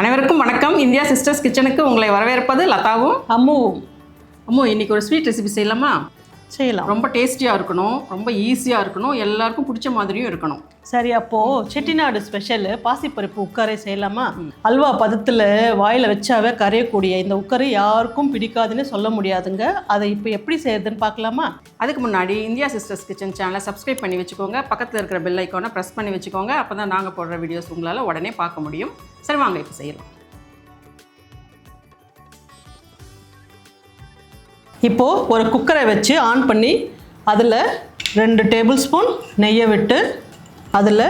அனைவருக்கும் வணக்கம். India sisters கிச்சனுக்கு உங்களை வரவேற்பது லதாவும் அம்மு அம்மு இன்னைக்கு ஒரு ஸ்வீட் ரெசிபி செய்யலாமா? செய்யலாம். ரொம்ப டேஸ்டியாக இருக்கணும் ரொம்ப ஈஸியாக இருக்கணும் எல்லாருக்கும் பிடிச்ச மாதிரியும் இருக்கணும். சரி அப்போ செட்டிநாடு ஸ்பெஷல் பாசிப்பருப்பு உக்கரை செய்யலாமா? அல்வா பதத்தில் வாயில் வச்சாவே கரையக்கூடிய இந்த உக்கரை யாருக்கும் பிடிக்காதுன்னு சொல்ல முடியாதுங்க. அதை இப்போ எப்படி செய்யறதுன்னு பார்க்கலாமா? அதுக்கு முன்னாடி இந்தியா சிஸ்டர்ஸ் கிச்சன் சேனலை சப்ஸ்கிரைப் பண்ணி வச்சுக்கோங்க. பக்கத்தில் இருக்கிற பெல் ஐக்கானை ப்ரெஸ் பண்ணி வச்சுக்கோங்க. அப்போ தான் நாங்கள் போடுற வீடியோஸ் உங்களால் உடனே பார்க்க முடியும். சரி வாங்க இப்போ செய்யலாம். இப்போது ஒரு குக்கரை வச்சு ஆன் பண்ணி அதில் ரெண்டு டேபிள் ஸ்பூன் நெய்யை விட்டு அதில்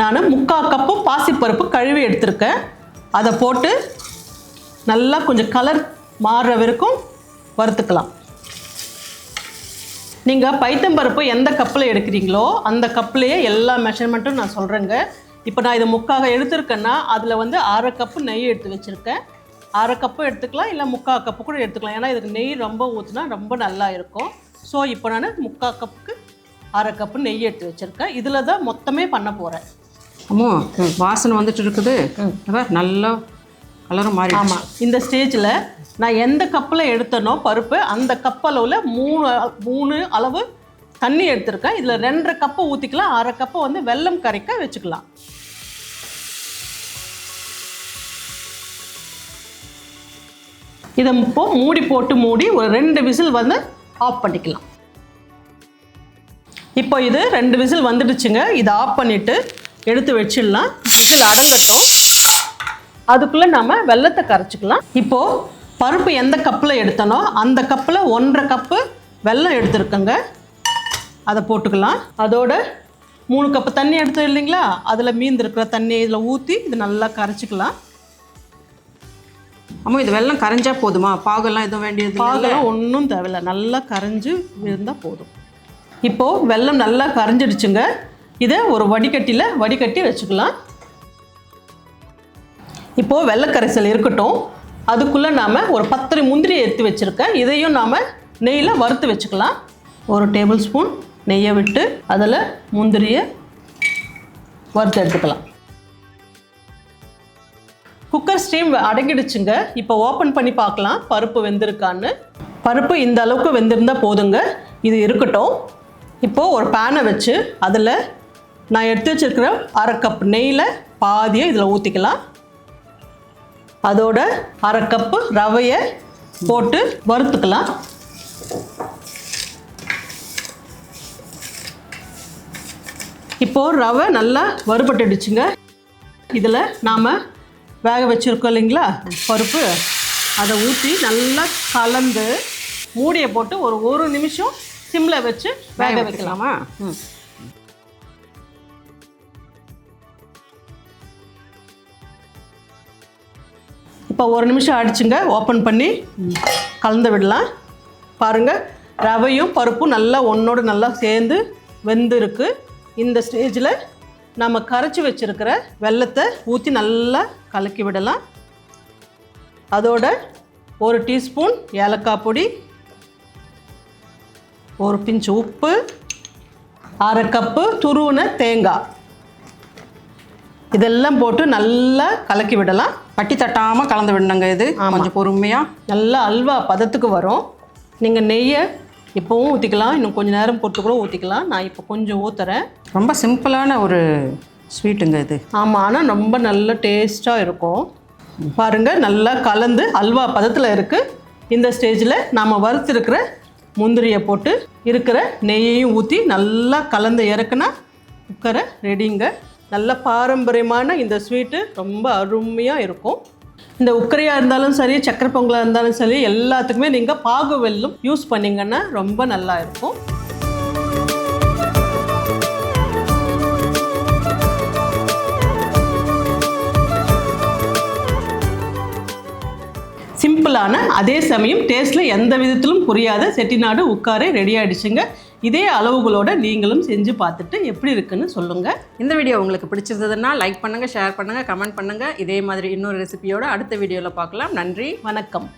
நான் முக்கால் கப்பு பாசிப்பருப்பு கழுவி எடுத்திருக்கேன். அதை போட்டு நல்லா கொஞ்சம் கலர் மாறுற வரைக்கும் வறுத்துக்கலாம் நீங்கள் பைத்தம்பருப்பு எந்த கப்பில் எடுக்கிறீங்களோ அந்த கப்புலேயே எல்லா மெஷர்மெண்ட்டும் நான் சொல்கிறேங்க இப்போ நான் இதை முக்காக எடுத்திருக்கேன்னா அதில் வந்து அரை கப்பு நெய் எடுத்து வச்சுருக்கேன். அரை கப்பு எடுத்துக்கலாம் இல்லை முக்கால் கப்பு கூட எடுத்துக்கலாம். ஏன்னா இதுக்கு நெய் ரொம்ப ஊற்றினா ரொம்ப நல்லா இருக்கும். ஸோ இப்போ நான் முக்கால் கப்புக்கு அரை கப்பு நெய் எடுத்து வச்சுருக்கேன். இதில் தான் மொத்தமே பண்ண போகிறேன் அம்மோ வாசனை வந்துட்டு இருக்குது. நல்லா கலரும் மாறி ஆமாம் இந்த ஸ்டேஜில் நான் எந்த கப்பில் எடுத்தனோ பருப்பு அந்த கப் அளவில் மூணு மூணு அளவு தண்ணி எடுத்திருக்கேன். இதில் ரெண்டரை கப்பு ஊற்றிக்கலாம் அரை கப்பை வந்து வெல்லம் கரைக்க வச்சுக்கலாம். இதை இப்போ மூடி போட்டு மூடி ஒரு ரெண்டு விசில் வந்து ஆஃப் பண்ணிக்கலாம். இப்போ இது ரெண்டு விசில் வந்துடுச்சுங்க. இதை ஆஃப் பண்ணிவிட்டு எடுத்து வச்சிடலாம். விசில் அடங்கட்டும். அதுக்குள்ளே நம்ம வெள்ளத்தை கரைச்சிக்கலாம். இப்போது பருப்பு எந்த கப்பில் எடுத்தனோ அந்த கப்பில் ஒன்றரை கப்பு வெல்லம் எடுத்துருக்கோங்க. அதை போட்டுக்கலாம். அதோட மூணு கப்பு தண்ணி எடுத்தோம் இல்லைங்களா? அதில் மீந்திருக்கிற தண்ணியை இதில் ஊற்றி இது நல்லா கரைச்சிக்கலாம். அம்மா இது வெள்ளம் கரைஞ்சா போதுமா? பாகெல்லாம் எதுவும் வேண்டியது பாகெல்லாம் ஒன்றும் தேவையில்ல. நல்லா கரைஞ்சு இருந்தால் போதும். இப்போது வெள்ளம் நல்லா கரைஞ்சிடுச்சுங்க. இதை ஒரு வடிகட்டியில் வடிகட்டி வச்சுக்கலாம். இப்போது வெள்ளக்கரைசல் இருக்கட்டும். அதுக்குள்ளே நாம் ஒரு பத்தரை முந்திரி எடுத்து வச்சுருக்கேன். இதையும் நாம் நெய்யில் வறுத்து வச்சுக்கலாம். ஒரு டேபிள் ஸ்பூன் நெய்யை விட்டு அதில் முந்திரியை வறுத்து எடுத்துக்கலாம். குக்கர் ஸ்டீம் அடங்கிடுச்சுங்க. இப்போ ஓப்பன் பண்ணி பார்க்கலாம். பருப்பு வெந்திருக்கான்னு. பருப்பு இந்த அளவுக்கு வெந்திருந்தால் போதுங்க. இது இருக்கட்டும். இப்போது ஒரு பேனை வச்சு அதில் நான் எடுத்து வச்சிருக்கிற அரை கப் நெய்யில் பாதியை இதில் ஊற்றிக்கலாம் அதோட அரை கப்பு ரவையை போட்டு வறுத்துக்கலாம். இப்போது ரவை நல்லா வறுபட்டுடுச்சுங்க. இதில் நாம் வேக வச்சுருக்கோம் இல்லைங்களா? பருப்பு. அதை ஊற்றி நல்லா கலந்து மூடியை போட்டு ஒரு ஒரு நிமிஷம் சிம்மில் வச்சு வேக வைக்கலாம்? ம். இப்போ ஒரு நிமிஷம் ஆயிடுச்சுங்க. ஓப்பன் பண்ணி கலந்து விடலாம். பாருங்கள் ரவையும் பருப்பும் நல்லா ஒன்றோடு நல்லா சேர்ந்து வெந்திருக்கு. இந்த ஸ்டேஜில் நம்ம கரைச்சி வச்சிருக்கிற வெல்லத்தை ஊற்றி நல்லா கலக்கி விடலாம். அதோட ஒரு டீஸ்பூன் ஏலக்காய் பொடி ஒரு பிஞ்சு உப்பு அரை கப்பு துருவின தேங்காய். இதெல்லாம் போட்டு நல்லா கலக்கி விடலாம். கட்டி தட்டாமல் கலந்து விடணுங்க இது. கொஞ்சம் பொறுமையாக நல்லா அல்வா பதத்துக்கு வரும். நீங்கள் நெய்யை இப்போவும் ஊற்றிக்கலாம் இன்னும் கொஞ்சம் நேரம் பொறுத்து கூட ஊற்றிக்கலாம் நான் இப்போ கொஞ்சம் ஊற்றுறேன் ரொம்ப சிம்பிளான ஒரு ஸ்வீட்டுங்க இது. ஆமாம் ஆனால் ரொம்ப நல்ல டேஸ்ட்டாக இருக்கும். பாருங்கள் நல்லா கலந்து அல்வா பதத்தில் இருக்குது இந்த ஸ்டேஜில் நாம் வறுத்துருக்கிற முந்திரியை போட்டு இருக்கிற நெய்யையும் ஊற்றி நல்லா கலந்து இறக்குனா குக்கரை ரெடிங்க நல்ல பாரம்பரியமான இந்த ஸ்வீட்டு ரொம்ப அருமையாக இருக்கும். இந்த உக்கரையாக இருந்தாலும் சரி சக்கரை பொங்கலாக இருந்தாலும் சரி எல்லாத்துக்குமே நீங்கள் பாகு வெல்லும் யூஸ் பண்ணிங்கன்னா ரொம்ப நல்லா இருக்கும். அதே சமயம் டேஸ்ட்டில் எந்த விதத்திலும் புரியாத செட்டிநாடு உட்காரே ரெடி ஆயிடுச்சுங்க. இதே அளவுகளோட நீங்களும் செஞ்சு பார்த்துட்டு எப்படி இருக்குன்னு சொல்லுங்கள் இந்த வீடியோ உங்களுக்கு பிடிச்சிருந்ததுன்னா லைக் பண்ணுங்கள் ஷேர் பண்ணுங்கள் கமெண்ட் பண்ணுங்கள் இதே மாதிரி இன்னொரு ரெசிபியோட அடுத்த வீடியோவில் பார்க்கலாம். நன்றி. வணக்கம்.